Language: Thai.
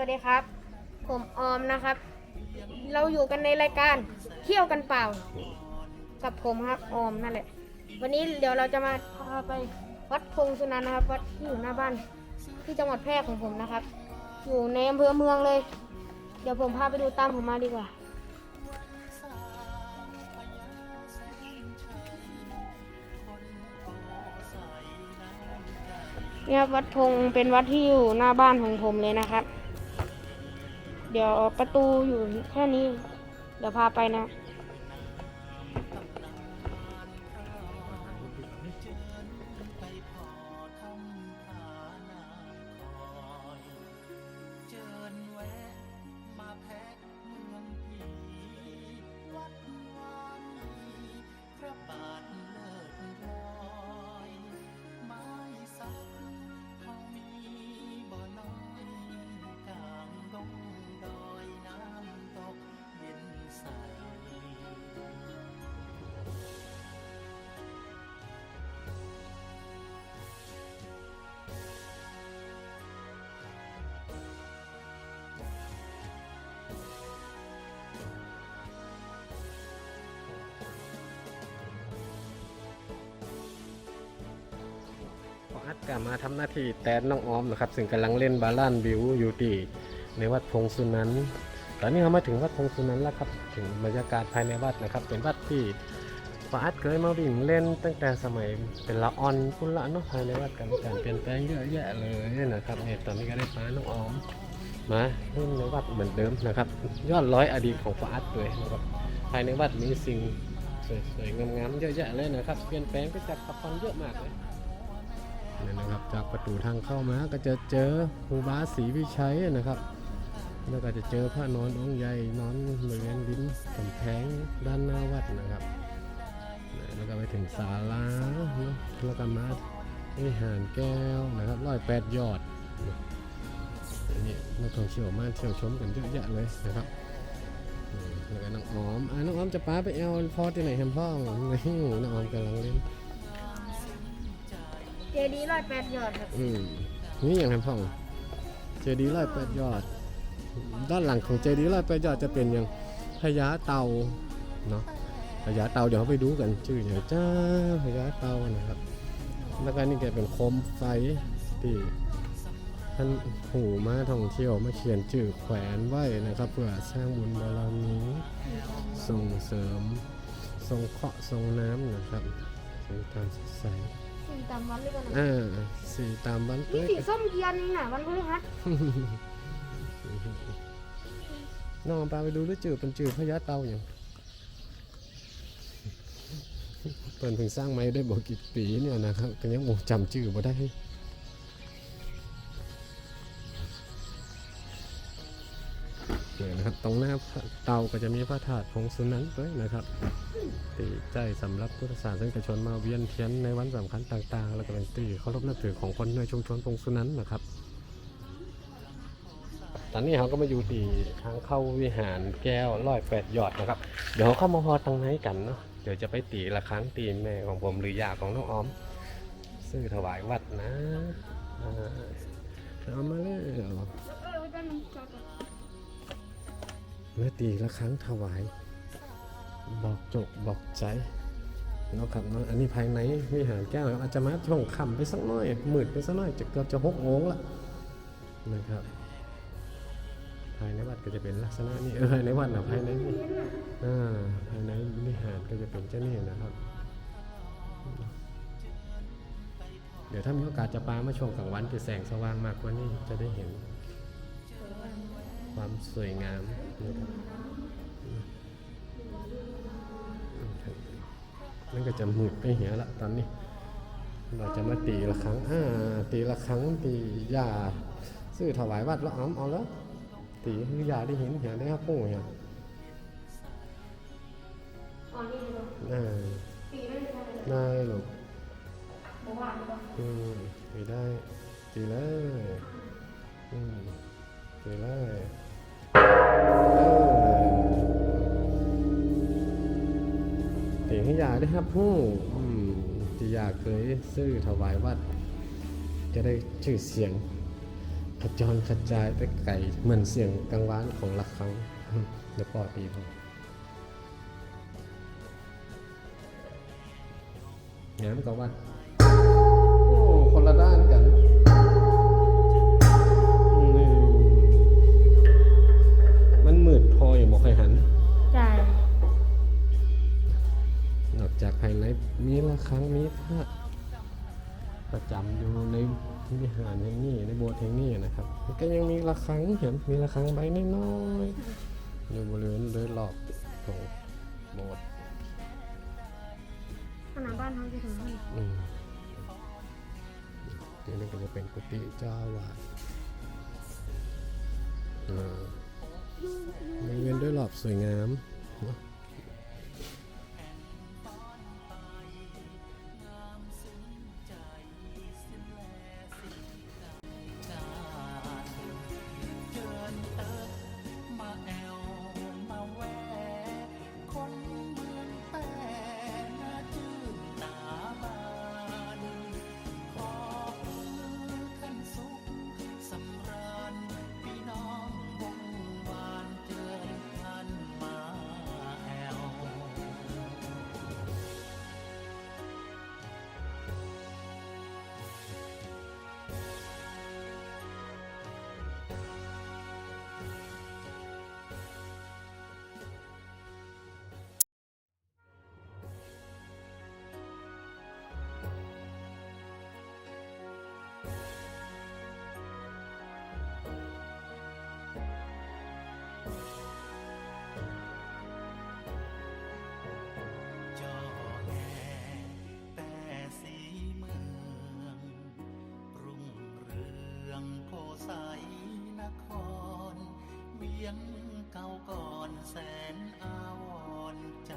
วัสดีครับ ผมออมนะครับ เราอยู่กันในรายการเที่ยวกันเปล่า กับผมครับออมนั่นแหละ วันนี้เดี๋ยวเราจะมาพาไปวัดพงสุนันท์นะครับ วัดที่อยู่หน้าบ้านที่จังหวัดแพร่ของผมนะครับ อยู่ในอำเภอเมืองเลย เดี๋ยวผมพาไปดูตามผมมาดีกว่าเนี่ยวัดพงเป็นวัดที่อยู่หน้าบ้านของผมเลยนะครับ เดี๋ยวประตูอยู่แค่นี้ เดี๋ยวพาไปนะ กลับมาทำหน้าที่แทนน้องออมนะครับ ซึ่งกำลังเล่นบาลานบิวอยู่ที่ในวัดพงสุนันท์ตอนนี้เรามาถึงวัดพงสุนันท์แล้วครับ ถึงบรรยากาศภายในวัดนะครับ เป็นวัดที่ปาอัดเคยมาวิ่งเล่นตั้งแต่สมัยเป็นละออนพุ่นละเนาะภายในวัดกันการเปลี่ยนแปลงเยอะแยะเลยนะครับเนี่ยตอนนี้ก็ได้พาน้องออมมาเล่นในวัดเหมือนเดิมนะครับ ยอดร้อยอดีตของปาอัดเลยนะครับภายในวัดมีสิ่งสวยๆงามๆเยอะแยะเลยนะครับ เปลี่ยนแปลงไปจากปัจจุบันเยอะมากเลย เนี่ยนะครับจากประตูทางเข้ามาก็จะเจอครูบาศรีวิชัยนะครับ แล้วก็จะเจอพระนอนองค์ใหญ่นอนเหมือนดินกำแพงด้านหน้าวัดนะครับแล้วก็ไปถึงศาลาเนอะแล้วก็มาวิหารแก้วนะครับร้อยแปดยอดอันนี้นักท่องเที่ยวมาเที่ยวชมกันเยอะแยะเลยนะครับแล้วก็น้องออมอะน้องออมจะป้าไปแอลพอที่ไหนแฮมพ่อนี่น้องออมกำลังเล่น ดีร้อยแปดยอดครับอืมนี่อย่างไรพ่องเจดีร้อยแปดยอด ด้านหลังของเจดีร้อยแปดยอดจะเป็นอย่างพญาเต่าเนาะพญาเต่าเดี๋ยวเราไปดูกันชื่ออย่างจ้าพญาเต่านะครับ แล้วก็นี่แกเป็นโคมไฟที่ท่านหูมาท่องเที่ยวมาเขียนชื่อแขวนไว้นะครับ เพื่อสร้างบุญบารมีส่งเสริมทรงเคราะห์ทรงน้ำนะครับสีตามสดใส สีตามวันเลยกันนะอ่าสีตามวันนี่เอ้ยสีส้มเทียนนี่นะวันพฤหัสน้องปลาไปดูด้วยจืดเป็นจืดพญาเต่าอย่างเปิ่นเพิ่งสร้างไม้ได้บอกกี่ปีเนี่ยนะครับก็ยังโมจำจื่อบ่ได้ นะครับ ตรงหน้าเตาก็จะมีพระธาตุของสุนันท์ด้วยนะครับตีใจสำหรับพุทธศาสนิกชนมาเวียนเทียนในวันสำคัญต่างๆ แล้วก็เป็นตีเคารพนับถือของคนในชุมชนพงสุนันท์นะครับ ตอนนี้เขาก็มาอยู่ที่ทางเข้าวิหารแก้วร้อยแปดยอดนะครับ เดี๋ยวเข้ามาฮอตังไหนกันเนาะเดี๋ยวจะไปตีละครั้งตีแม่ของผมหรือยาของน้องออม ซื้อถวายวัดนะเอามาเลย เมื่อตีละครั้งถวาย บอกจบบอกใจเนาะครับเนาะอันนี้ภายในวิหารแก้วอาจจะมาช่วงค่ำไปสักหน่อยมืดไปสักหน่อยจะเกือบจะหกโมงละนะครับภายในวัดก็จะเป็นลักษณะนี้เออภายในวัดนะภายในนี่อ่าภายในวิหารก็จะเป็นเจ้านี่นะครับ เดี๋ยวถ้ามีโอกาสจะปามาชมกลางวันคือแสงสว่างมากกว่านี้จะได้เห็น ความสวยงามนะครับนั่นก็จะมืดไปเหียละตอนนี้ เราจะมาตีละครั้งอ่าตีละครั้งตียาซื้อถวายวัดแล้วอ้อมเอาแล้วตีคือยาได้เห็นเหียได้ครับปู่เหีย อตีให้ยาได้ครับผู้ที่ยากเคยซื้อถวายวัด จะได้ชื่อเสียงขจรกระจายไปไกลเหมือนเสียงกังวานของระฆังเดี๋ยวปอตีผมงั้นก็ว่า โอ้ คนละด้านกัน จากภายในมีระฆังมีพระประจำอยู่ในวิหารแห่งนี้ในโบสถ์แห่งนี้นะครับมันก็ยังมีระฆังเห็นมีระฆังใบน้อยๆอยู่บริเวณโดยรอบของโบสถ์ขนาดบ้านเขาจะถึงนี่อืมเดี๋ยวนี้ก็จะเป็นกุฏิเจ้าอาวาสอ่าบริเวณด้วยรอบสวยงามเนอะ ใสนคร เมียงเก่าก่อนแสนอาวรใจ